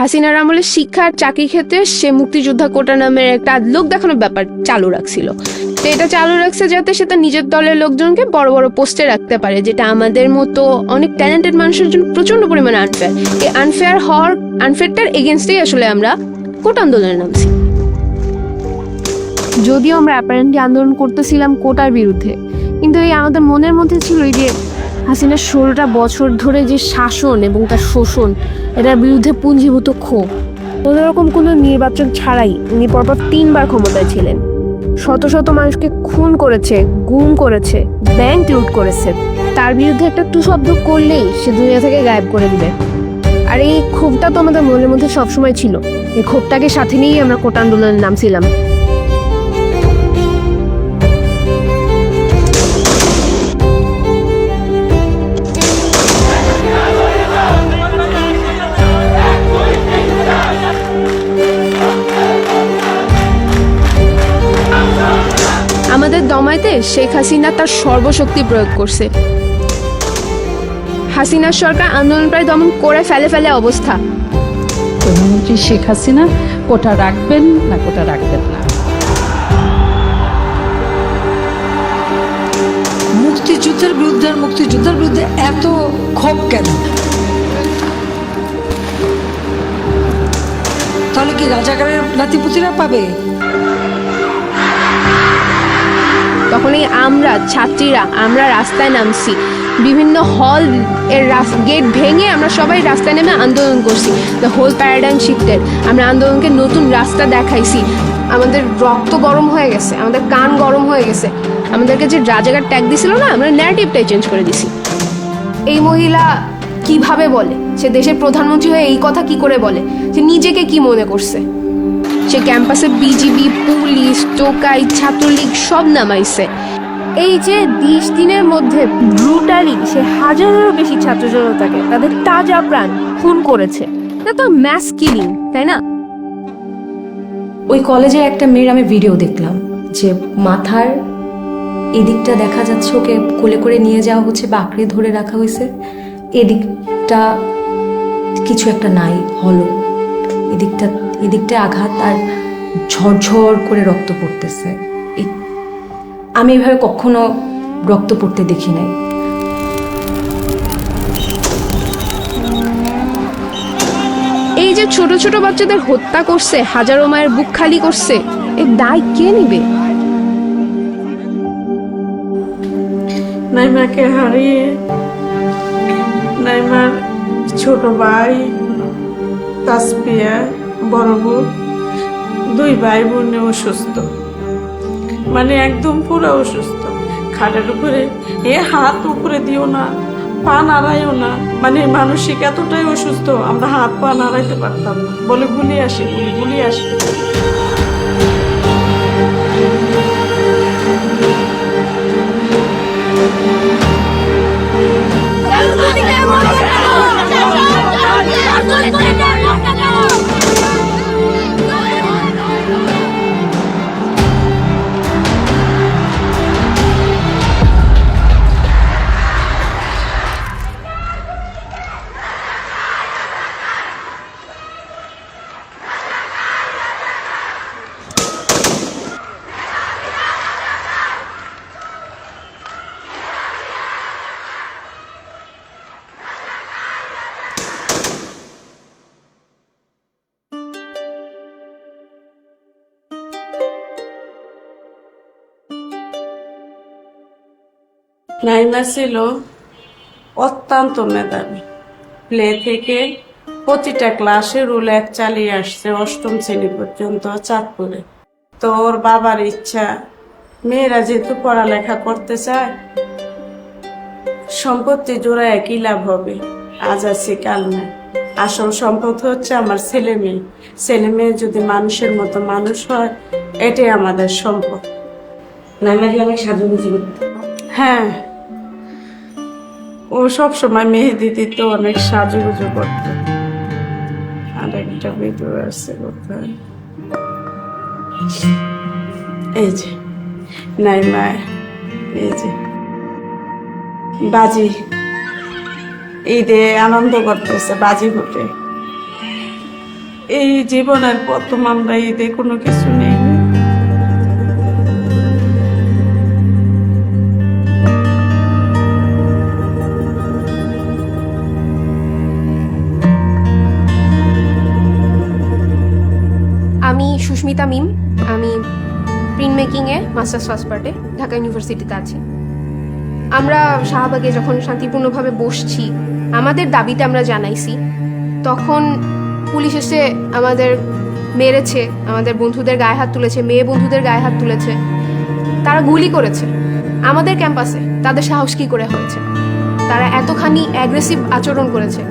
হাসিনার আমলে শিক্ষা আর চাকরি ক্ষেত্রে সে মুক্তিযোদ্ধা কোটা নামের একটা লোক দেখানোর ব্যাপার চালু রাখছিল। তো এটা চালু রাখছে যাতে সে তার নিজের দলের লোকজনকে বড় বড় পোস্টে রাখতে পারে, যেটা আমাদের মতো অনেক ট্যালেন্টেড মানুষের জন্য প্রচণ্ড পরিমাণে আনফেয়ার এই আনফেয়ার হওয়ার আনফেয়ারটার এগেনস্টেই আসলে আমরা কোটা আন্দোলনে নামছি যদিও আমরা অ্যাপারেন্টলি আন্দোলন করতেছিলাম কোটার বিরুদ্ধে, কিন্তু এই আমাদের মনের মধ্যে ছিল এই যে হাসিনার ষোলোটা বছর ধরে যে শাসন এবং তার শোষণ, এটার বিরুদ্ধে পুঞ্জীভূত ক্ষোভ। কোনো রকম কোনো নির্বাচন ছাড়াই উনি পরপর তিনবার ক্ষমতায় ছিলেন। শত শত মানুষকে খুন করেছে, গুম করেছে, ব্যাংক লুট করেছে। তার বিরুদ্ধে একটা টু শব্দ করলেই সে দুনিয়া থেকে গায়েব করে দিবে। আর এই ক্ষোভটা তো আমাদের মনের মধ্যে সবসময় ছিল। এই ক্ষোভটাকে সাথে নিয়েই আমরা কোটা আন্দোলনের নামছিলাম শেখ হাসিনা তার সর্বশক্তি প্রয়োগ করছে। হাসিনার সরকার আন্দোলন প্রায় দমন করে ফেলে ফেলে অবস্থা। প্রধানমন্ত্রী শেখ হাসিনা কোটা রাখবেন না কোটা রাখবেন না? মুক্তিযুদ্ধের বিরুদ্ধে মুক্তিযুদ্ধের বিরুদ্ধে এত ক্ষোভ কেন? তাহলে কি রাজাকারের নাতিপুতিরা পাবে? তখনই আমরা, ছাত্রীরা, আমরা রাস্তায় নামছি। বিভিন্ন হল এর গেট ভেঙে আমরা সবাই রাস্তায় নেমে আন্দোলন করছি। দ্য হোল প্যারাডাইম শিফটেড আমরা আন্দোলনকে নতুন রাস্তা দেখাইছি। আমাদের রক্ত গরম হয়ে গেছে, আমাদের কান গরম হয়ে গেছে। আমাদেরকে যে রাজাকার ট্যাগ দিছিল না, আমরা ন্যারেটিভটাই চেঞ্জ করে দিছি। এই মহিলা কীভাবে বলে? সে দেশের প্রধানমন্ত্রী হয়ে এই কথা কি করে বলে? সে নিজেকে কি মনে করছে? সে ক্যাম্পাসে বিজিবি, পুলিশ, টোকাই, ছাত্রলীগ সব নামাইছে। এই যে বিশ দিনের মধ্যে ব্রুটালি সে হাজারেরও বেশি ছাত্র জনতাকে তাদের তাজা প্রাণ খুন করেছে। এটা তো ম্যাস কিলিং তাই না? ওই কলেজের একটা মেয়ের আমি ভিডিও দেখলাম, যে মাথার এদিকটা দেখা যাচ্ছে ওকে কোলে করে নিয়ে যাওয়া হচ্ছে বাকড়ে ধরে রাখা হয়েছে। এদিকটা কিছু একটা নাই, হলো। এদিকটা এদিকটা আঘাত আর ঝরঝর করে রক্ত পড়তেছে। আমি এভাবে কখনো রক্ত পড়তে দেখি নাই। এই যে ছোট ছোট বাচ্চাদের হত্যা করছে হাজারো মায়ের বুক খালি করছে এর দায় কে নিবে? নাইমাকে হারিয়ে নাইমার ছোট ভাই তাসপিয়া বড় বোন, দুই ভাই বোনে অসুস্থ। মানে একদম পুরো অসুস্থ। খাটের উপরে এ হাত উপরে দিও না, পা নাড়াইও না। মানে মানসিক এতটাই অসুস্থ, আমরা হাত পা নাড়াইতে পারতাম না। বলে গুলি আসে গুলি গুলি আসি। নাইমা ছিল অত্যন্ত মেধাবী। প্লে থেকে প্রতিটা ক্লাসে রুল এক চালিয়ে আসছে অষ্টম শ্রেণি পর্যন্ত চাঁদপুরে। তো ওর বাবার ইচ্ছা মেয়েরা যেহেতু পড়ালেখা করতে চায় সম্পত্তি জোড়া একই লাভ হবে। আজ আছে কাল নাই। আসল সম্পদ হচ্ছে আমার ছেলে মেয়ে। ছেলে মেয়ে যদি মানুষের মতো মানুষ হয় এটাই আমাদের সম্পদ। নাইমাকে অনেক সাজুগুজি হ্যাঁ। ও সব সময় মেহেদি দিত, অনেক সাজুগুজু করত। আর একটা ভিডিও আছে কোথায়? এই যে, নাইমা, এই যে, বাজি। ঈদে আনন্দ করতেছে বাজি ফুটে। এই জীবনের প্রথম আমরা ঈদে কোনো কিছু নেই। সুস্মিতা মিম, আমি প্রিন্ট মেকিংয়ে মাস্টার্স ফার্স্ট পার্টে ঢাকা ইউনিভার্সিটিতে আছি। আমরা শাহবাগে যখন শান্তিপূর্ণভাবে বসছি, আমাদের দাবিতে আমরা জানাইছি, তখন পুলিশ এসে আমাদের মেরেছে, আমাদের বন্ধুদের গায়ে হাত তুলেছে, মেয়ে বন্ধুদের গায়ে হাত তুলেছে, তারা গুলি করেছে। আমাদের ক্যাম্পাসে তাদের সাহস কি করে হয়েছে? তারা এতখানি অ্যাগ্রেসিভ আচরণ করেছে,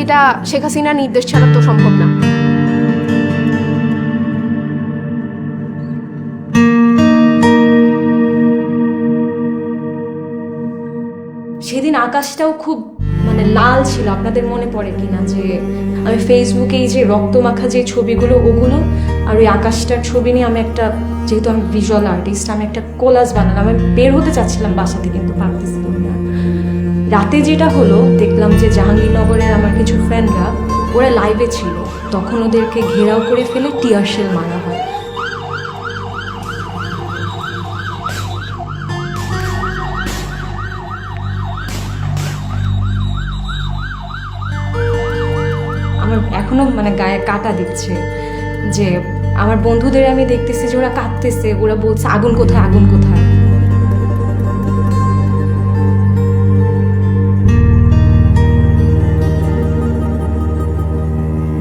এটা শেখ হাসিনার নির্দেশ ছাড়া তো সম্ভব না। আকাশটাও খুব মানে লাল ছিল। আপনাদের মনে পড়ে কিনা যে আমি ফেসবুকে এই যে রক্তমাখা যে ছবিগুলো, ওগুলো আর ওই আকাশটার ছবি নিয়ে আমি একটা, যেহেতু আমি ভিজুয়াল আর্টিস্ট আমি একটা কোলাজ বানালাম। আমি বের হতে চাচ্ছিলাম বাসাতে কিন্তু পারতেছিলাম না। রাতে যেটা হলো, দেখলাম যে জাহাঙ্গীরনগরের আমার কিছু ফ্রেন্ডরা ওরা লাইভে ছিল। তখন ওদেরকে ঘেরাও করে ফেলে টিয়ার শেল মারা হয়। কাটা দিচ্ছে। যে আমার বন্ধুদের আমি দেখতেছি যে ওরা কাঁদতেছে, ওরা বলছে, আগুন কোথায় আগুন কোথায়?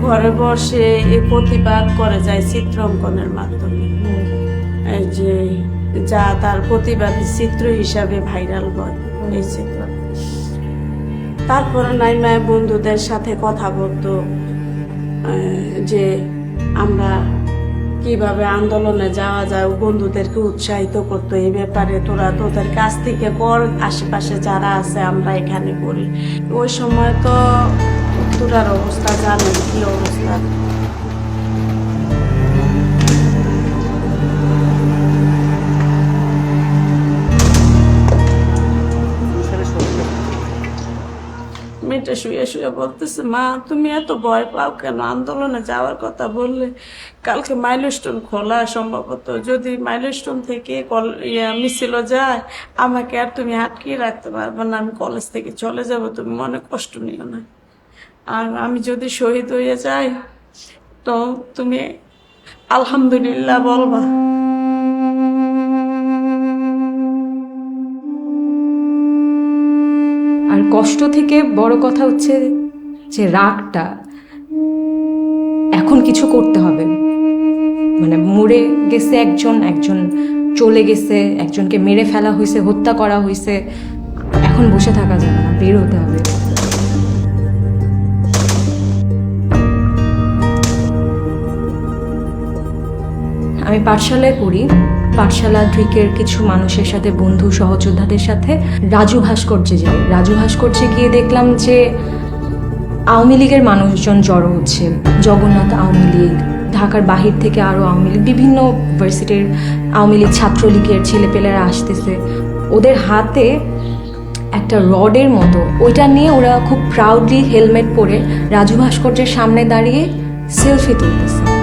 ঘরে বসে এই প্রতিবাদ করে যায় চিত্রাঙ্কনের মাধ্যমে। যে যা তার প্রতিবাদী চিত্র হিসাবে ভাইরাল হয় এই চিত্র। তারপরে নাইমায় বন্ধুদের সাথে কথা বলতো। যে আমরা কীভাবে আন্দোলনে যাওয়া যায়, বন্ধুদেরকে উৎসাহিত করতো এই ব্যাপারে, তোরা তোদের কাছ থেকে কর, আশেপাশে যারা আছে আমরা এখানে করি। ওই সময় তো তোরার অবস্থা, জানেন কি অবস্থা। মেয়েটা শুয়ে শুয়ে বলতেছে, মা, তুমি এত ভয় পাও কেন? আন্দোলনে যাওয়ার কথা বললে কালকে মাইলস্টোন খোলা সম্ভবত। যদি মাইলস্টোন থেকে কল, ইয়া মিছিল যায়, আমাকে আর তুমি আটকিয়ে রাখতে পারবে না। আমি কলেজ থেকে চলে যাব, তুমি মনে কষ্ট নিও না। আর আমি যদি শহীদ হয়ে যাই, তো তুমি আলহামদুলিল্লাহ বলবা। কষ্ট থেকে বড় কথা হচ্ছে যে রাগটা এখন কিছু করতে হবে। মানে মরে গেছে একজন একজন চলে গেছে, একজনকে মেরে ফেলা হয়েছে, হত্যা করা হয়েছে। এখন বসে থাকা যাবে না, বের হতে হবে। আমি পাঠশালায় পড়ি। পাঠশালা ট্রিকের কিছু মানুষের সাথে, বন্ধু সহযোদ্ধাদের সাথে রাজু ভাস্কর্যে যাই। রাজু ভাস্কর্যে গিয়ে দেখলাম যে আওয়ামী লীগের মানুষজন জড়ো হচ্ছে। জগন্নাথ আওয়ামী লীগ, ঢাকার বাহির থেকে আরও আওয়ামী লীগ, বিভিন্ন ভার্সিটির আওয়ামী লীগ ছাত্রলীগের ছেলেপেলেরা আসতেছে। ওদের হাতে একটা রডের মতো। ওইটা নিয়ে ওরা খুব প্রাউডলি হেলমেট পরে রাজু ভাস্কর্যের সামনে দাঁড়িয়ে সেলফি তুলতেছে।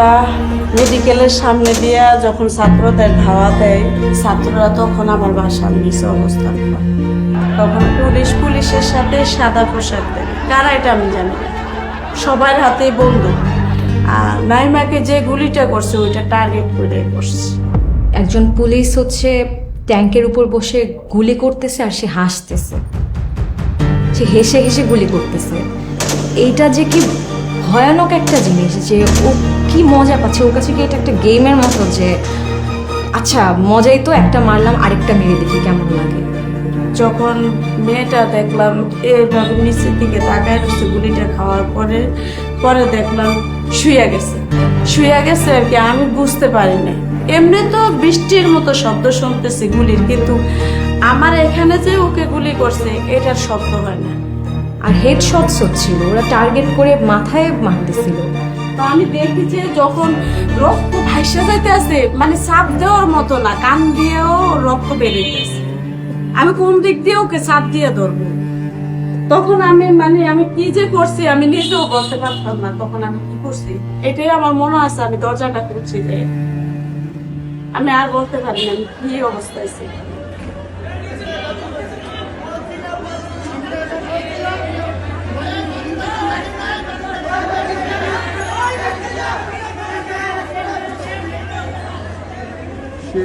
উত্তরা মেডিকেলের সামনে দিয়া যখন ছাত্রদের ধাওয়া দেয়, ছাত্ররা তখন আমার বাসার নিচে অবস্থান করে। তখন পুলিশ পুলিশের সাথে সাদা পোশাক দেয়। কারা এটা আমি জানি সবার হাতেই বন্দুক। আর নাইমাকে যে গুলিটা করছে, ওইটা টার্গেট করে করছে। একজন পুলিশ হচ্ছে ট্যাঙ্কের উপর বসে গুলি করতেছে আর সে হাসতেছে। সে হেসে হেসে গুলি করতেছে। এইটা যে কি ভয়ানক একটা জিনিস যে ও কি মজা পাচ্ছে? ওর কাছে কি এটা একটা গেমের মতো যে আচ্ছা মজাই তো একটা মারলাম আরেকটা মেরে দেখি কেমন লাগে। যখন মেয়েটা দেখলাম এইভাবে নিচের দিকে তাকায় রয়েছে গুলিটা খাওয়ার পরে পরে দেখলাম শুয়ে গেছে। শুয়ে গেছে আর কি আমি বুঝতে পারিনি। এমনি তো বৃষ্টির মতো শব্দ শুনতেছি গুলির কিন্তু আমার এখানে যে ওকে গুলি করছে এটার শব্দ হয় না। আর হেড শটস হচ্ছিল ওরা টার্গেট করে মাথায় মারতেছিল। তো আমি দেখি যে যখন রক্ত ভাইসা যাইতে আছে মানে চাপ দেওয়ার মতো না, কান দিয়েও রক্ত বেরোইতেছে আমি কোন দিক দিয়ে ওকে চাপ দিয়ে ধরবো? তখন আমি মানে আমি কি যে করছি, আমি নিজেও বলতে পারতাম না তখন আমি কি করছি। এটাই আমার মনে আছে, আমি দরজাটা খুলছি যে আমি আর বলতে পারি আমি কি অবস্থায় ছিল কি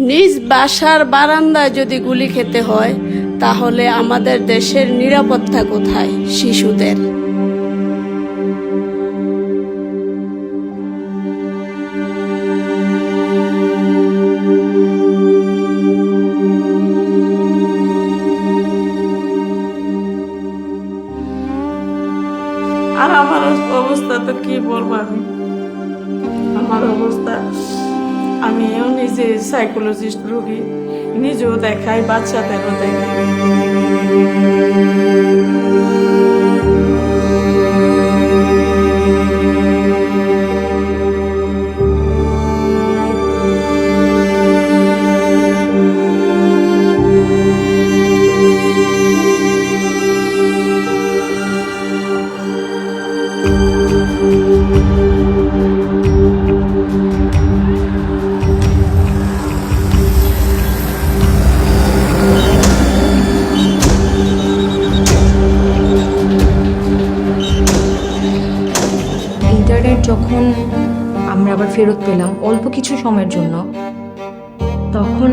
নিজ বাসার বারান্দায় যদি গুলি খেতে হয় তাহলে আমাদের দেশের নিরাপত্তা কোথায় শিশুদের? সাইকোলজিস্ট রোগী নিজেও দেখায় বাচ্চাদেরও দেখাই ফেরত পেলাম অল্প কিছু সময়ের জন্য। তখন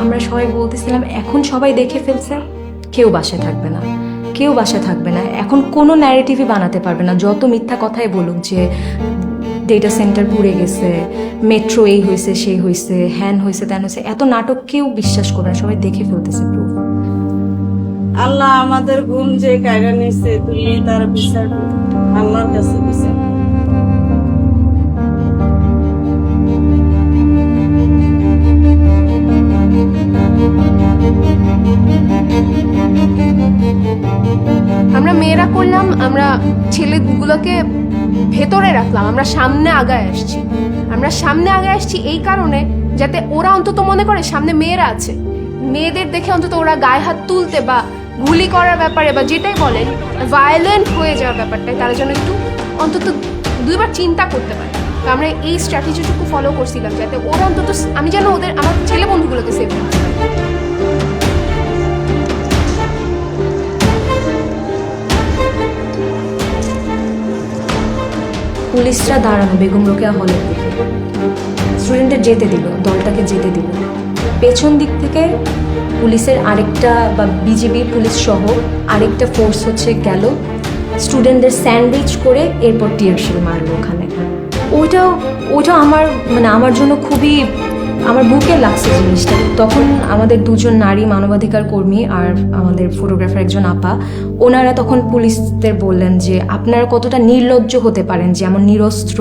আমরা সবাই বলতেছিলাম, এখন সবাই দেখে ফেলছে, কেউ বাসায় থাকবে না, কেউ বাসায় থাকবে না। এখন কোনো ন্যারেটিভই বানাতে পারবে না। যত মিথ্যা কথাই বলুক যে ডেটা সেন্টার পুড়ে গেছে মেট্রো এই হয়েছে, সেই হয়েছে, হ্যান হয়েছে, ত্যান হয়েছে, এত নাটক কেউ বিশ্বাস করবে না, সবাই দেখে ফেলতেছে প্রুফ আল্লাহ আমাদের ঘুম যে কায়রা নিছে তুমি তার বিচার আল্লাহর কাছে করলাম, আমরা ছেলেগুলোকে ভেতরে রাখলাম, আমরা সামনে আগায় আসছি। আমরা সামনে আগায় আসছি এই কারণে যাতে ওরা অন্তত মনে করে সামনে মেয়েরা আছে। মেয়েদের দেখে অন্তত ওরা গায়ে হাত তুলতে বা গুলি করার ব্যাপারে বা যেটাই বলেন ভায়োলেন্ট হয়ে যাওয়ার ব্যাপারটায় তারা যেন একটু অন্তত দুইবার চিন্তা করতে পারে। আমরা এই স্ট্র্যাটেজিটুকু ফলো করছিলাম, যাতে ওরা অন্তত আমি যেন ওদের, আমার ছেলে বন্ধুগুলোকে সেভ করতে পারি। পুলিশরা দাঁড়ানো, বেগম রোকেয়া দিকে স্টুডেন্টের যেতে দিল, দলটাকে যেতে দিল। পেছন দিক থেকে পুলিশের আরেকটা বা বিজেপি পুলিশ সহ আরেকটা ফোর্স হচ্ছে গেল। স্টুডেন্টদের স্যান্ডউইচ করে এরপর টিয়ারশিল মারলো ওখানে। ওইটাও, ওইটা আমার মানে আমার জন্য খুবই, আমার বুকে লাগছে জিনিসটা। তখন আমাদের দুজন নারী মানবাধিকার কর্মী আর আমাদের ফটোগ্রাফার একজন আপা ওনারা তখন পুলিশদের বললেন যে আপনারা কতটা নির্লজ্জ হতে পারেন যেমন নিরস্ত্র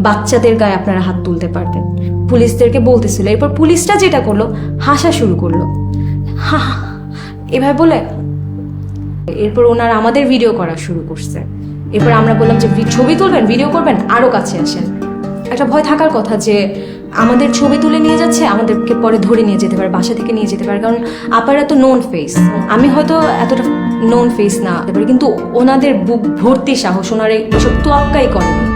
বাচ্চাদের গায়ে আপনারা হাত তুলতে পারতেন। পুলিশদেরকে বলতেছিল। এরপর পুলিশটা যেটা করল, হাসা শুরু করল। হা এভাবে বলে। এরপর ওনারা আমাদের ভিডিও করা শুরু করছে। এরপর আমরা বললাম যে ছবি তুলবেন ভিডিও করবেন আরও কাছে আসেন। একটা ভয় থাকার কথা যে আমাদের ছবি তুলে নিয়ে যাচ্ছে, আমাদেরকে পরে ধরে নিয়ে যেতে পারে, বাসা থেকে নিয়ে যেতে পারে, কারণ আপারা তো নোন ফেস আমি হয়তো এতটা নোন ফেস না কিন্তু ওনাদের বুক ভর্তি সাহস, ওনারা এসব তোয়াক্কাই করেনি।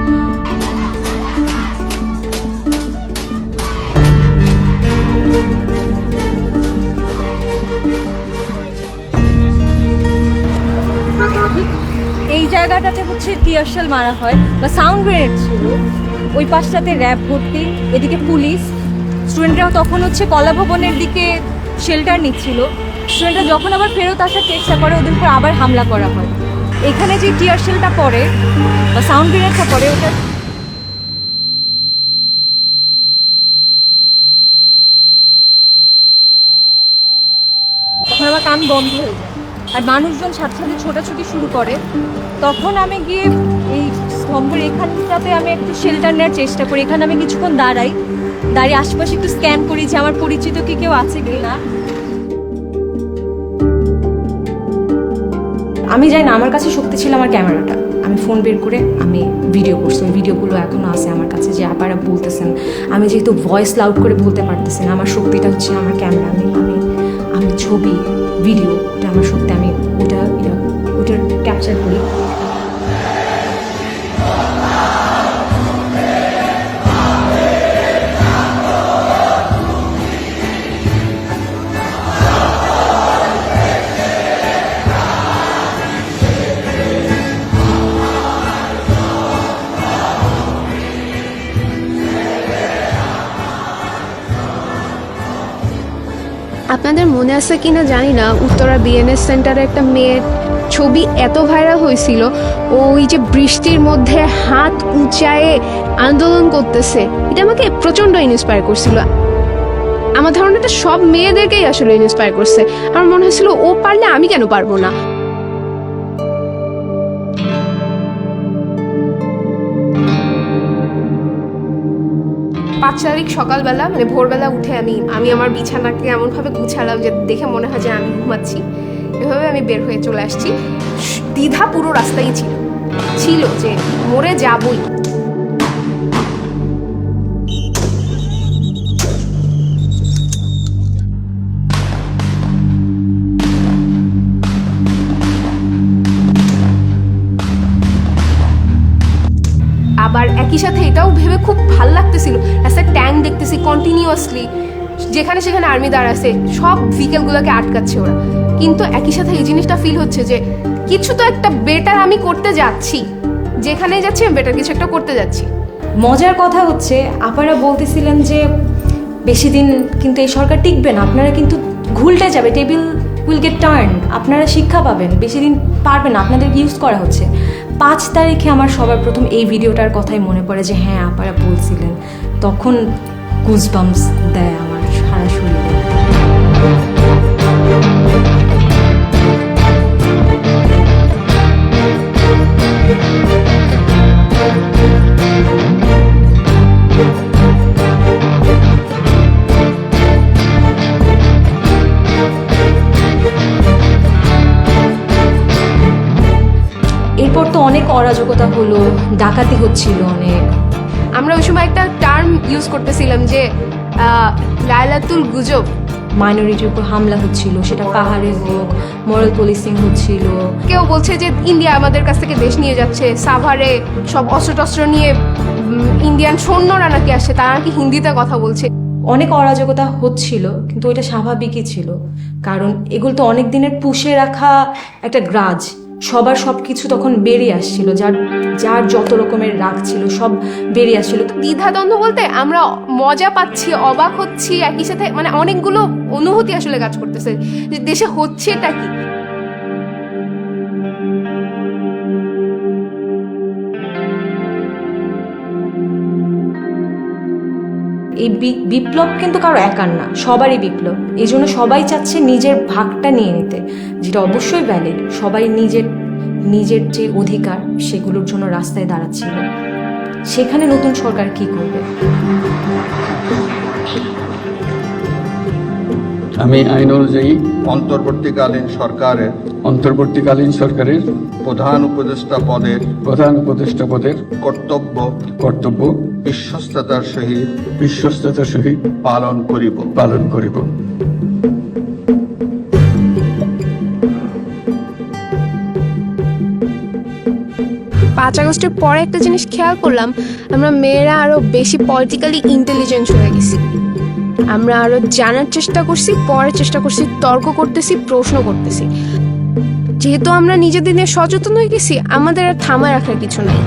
জায়গাটাতে হচ্ছে টিয়ারশেল মারা হয়, বা সাউন্ড গ্রেনেড ছিল। ওই পাশটাতে র্যাব ভর্তি, এদিকে পুলিশ স্টুডেন্টরা তখন হচ্ছে কলাভবনের দিকে শেল্টার নিচ্ছিল। স্টুডেন্টরা যখন আবার ফেরত আসার চেষ্টা করে, ওদের উপর আবার হামলা করা হয়। এখানে যে টিয়ারশেলটা পড়ে, বা সাউন্ড গ্রেনেডটা পড়ে, ওটা আর মানুষজন সাথে সাথে ছোটাছুটি শুরু করে, তখন আমি গিয়ে এই স্তম্ভের এখানটাতে আমি একটু শেল্টার নেওয়ার চেষ্টা করি। এখানে আমি কিছুক্ষণ দাঁড়াই। দাঁড়িয়ে আশেপাশে একটু স্ক্যান করি যে আমার পরিচিত কি কেউ আছে কি না আমি জানি না, আমার কাছে শক্তি ছিল আমার ক্যামেরাটা। আমি ফোন বের করে আমি ভিডিও করছি। ভিডিওগুলো এখনও আছে আমার কাছে যে আপারা বলতেছেন। আমি যেহেতু ভয়েস লাউড করে বলতে পারতেছি না, আমার শক্তিটা হচ্ছে আমার ক্যামেরা। আমি আমি ছবি ভিডিও আমার শক্তি আমি ওটা ওটার ক্যাপচার করি। আপনাদের মনে আছে কি না জানি না, উত্তরা বিএনএস সেন্টারে একটা মেয়ের ছবি এত ভাইরাল হয়েছিল ওই যে বৃষ্টির মধ্যে হাত উঁচায়ে আন্দোলন করতেছে। এটা আমাকে প্রচণ্ড ইন্সপায়ার করছিল। আমার ধারণাটা সব মেয়েদেরকেই আসলে ইন্সপায়ার করছে। আমার মনে হয়েছিল ও পারলে আমি কেন পারব না? পাঁচ তারিখ সকালবেলা মানে ভোরবেলা উঠে আমি আমি আমার বিছানাকে এমনভাবে গুছালাম যে দেখে মনে হয় যে আমি ঘুমাচ্ছি। এভাবে আমি বের হয়ে চলে আসছি। দ্বিধা পুরো রাস্তায় ছিল। ছিল যে মরে যাবই। আবার একই সাথে এটাও ভেবে খুব ভালো লাগতেছিল একটা ট্যাঙ্ক দেখতেছি কন্টিনিউয়াসলি যেখানে সেখানে আর্মি দাঁড়াচ্ছে সব ভেহিকেলগুলোকে আটকাচ্ছে ওরা। কিন্তু একই সাথে এই জিনিসটা ফিল হচ্ছে যে, কিছু তো একটা বেটার আমি করতে যাচ্ছি। যেখানেই যাচ্ছি, আমি বেটার কিছু একটা করতে যাচ্ছি। মজার কথা হচ্ছে আপনারা বলতেছিলেন যে, বেশি দিন কিন্তু এই সরকার টিকবে না। আপনারা কিন্তু ঘুলটে যাবে টেবিল উইল গেট টার্ন আপনারা শিক্ষা পাবেন, বেশি দিন পারবেন আপনাদের ইউজ করা হচ্ছে। পাঁচ তারিখে আমার সবার প্রথম এই ভিডিওটার কথাই মনে পড়ে যে হ্যাঁ আপারা বলছিলেন। তখন গুজবাম্স দেয়। অরাজকতা হলো, ডাকাতি হচ্ছিল অনেক। আমরা ওই সময় একটা টার্ম ইউজ করতেছিলাম যে লায়লাতুল গুজব। মাইনরিটির উপর হামলা হচ্ছিল, সেটা পাহাড়ে হোক মরাল পুলিশিং হচ্ছিল। কেউ বলছে যে, ইন্ডিয়া আমাদের কাছ থেকে দেশ নিয়ে যাচ্ছে, সাভারে সব অস্ত্র টস্ত্র নিয়ে ইন্ডিয়ান সৈন্যরা নাকি আসছে, তারা নাকি হিন্দিতে কথা বলছে। অনেক অরাজকতা হচ্ছিল, কিন্তু ওইটা স্বাভাবিকই ছিল। কারণ এগুলো তো অনেক দিনের পুষে রাখা একটা গ্রাজ। সবার সব কিছু তখন বেরিয়ে আসছিল, যার যার যত রকমের রাগ ছিল সব বেরিয়ে আসছিল। দ্বিধাদ্বন্দ্ব বলতে আমরা মজা পাচ্ছি, অবাক হচ্ছি, একই সাথে মানে অনেকগুলো অনুভূতি আসলে কাজ করতেছে। যে দেশে হচ্ছে এটা কি? এই বি- বিপ্লব কিন্তু কারও একার না সবারই বিপ্লব। এই জন্য সবাই চাচ্ছে নিজের ভাগটা নিয়ে নিতে যেটা অবশ্যই ভ্যালিড সবাই নিজের নিজের যে অধিকার সেগুলোর জন্য রাস্তায় দাঁড়াচ্ছিল। সেখানে নতুন সরকার কি করবে? আমি আইন অনুযায়ী অন্তর্বর্তীকালীন সরকারের অন্তর্বর্তীকালীন সরকারের প্রধান উপদেষ্টা পদের প্রধান উপদেষ্টা পদের কর্তব্য কর্তব্য বিশ্বস্ততার সহিত বিশ্বস্ততার সহিত পালন করিব। পালন করিব। পাঁচ আগস্টের পরে একটা জিনিস খেয়াল করলাম আমরা মেয়েরা আরও বেশি পলিটিক্যালি ইন্টেলিজেন্ট হয়ে গেছি। আমরা আরও জানার চেষ্টা করছি পড়ার চেষ্টা করছি তর্ক করতেছি প্রশ্ন করতেছি। যেহেতু আমরা নিজেদের নিয়ে সচেতন হয়ে গেছি আমাদের আর থামা রাখার কিছু নাই।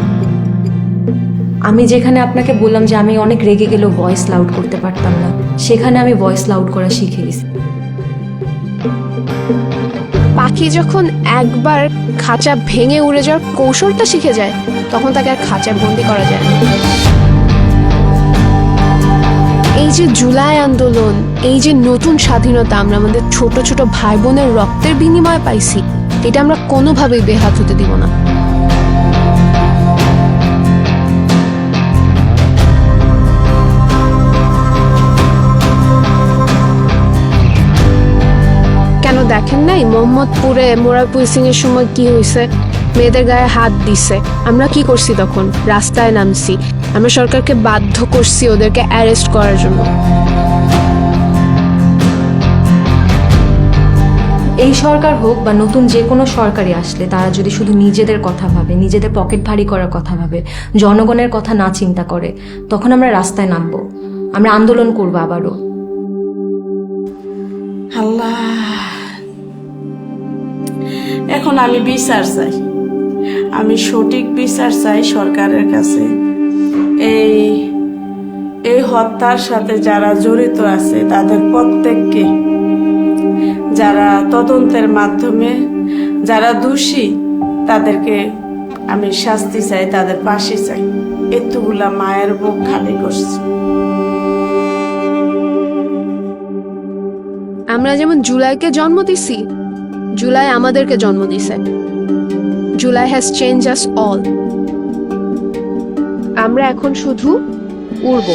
আমি যেখানে আপনাকে বললাম যে আমি অনেক রেগে গেলেও ভয়েস লাউড করতে পারতাম না, সেখানে আমি ভয়েস লাউড করা শিখে গেছি। পাখি যখন একবার খাঁচা ভেঙে উড়ে যাওয়ার কৌশলটা শিখে যায়, তখন তাকে আর খাঁচায় বন্দি করা যায় না। এই যে জুলাই আন্দোলন, এই যে নতুন স্বাধীনতা আমরা আমাদের ছোট ছোট ভাই বোনের রক্তের বিনিময়ে পাইছি, এটা আমরা কোনোভাবেই বেহাত হতে দিব না। দেখেন নাই? মোহাম্মদপুরে মোরারপুর সিং এর সময় কি হয়েছে মেয়েদের গায়ে হাত দিছে। আমরা কি করছি তখন? রাস্তায় নামছি। আমরা সরকারকে বাধ্য করছি ওদেরকে অ্যারেস্ট করার জন্য। এই সরকার হোক বা নতুন যে কোনো সরকারি আসলে তারা যদি শুধু নিজেদের কথা ভাবে নিজেদের পকেট ভারী করার কথা ভাবে জনগণের কথা না চিন্তা করে তখন আমরা রাস্তায় নামবো। আমরা আন্দোলন করব আবারও। আল্লাহ। এখন আমি বিচার চাই। আমি সঠিক বিচার চাই সরকারের কাছে। এই এই হত্যার সাথে যারা জড়িত আছে তাদের প্রত্যেককে, যারা তদন্তের মাধ্যমে, যারা দোষী, তাদেরকে আমি শাস্তি চাই, তাদের পাশে চাই। এতগুলা মায়ের বুক খালি করছে। আমরা যেমন জুলাইকে জন্ম দিছি জুলাই আমাদেরকে জন্ম দিছে। July has change us all আমরা এখন শুধু উড়ব।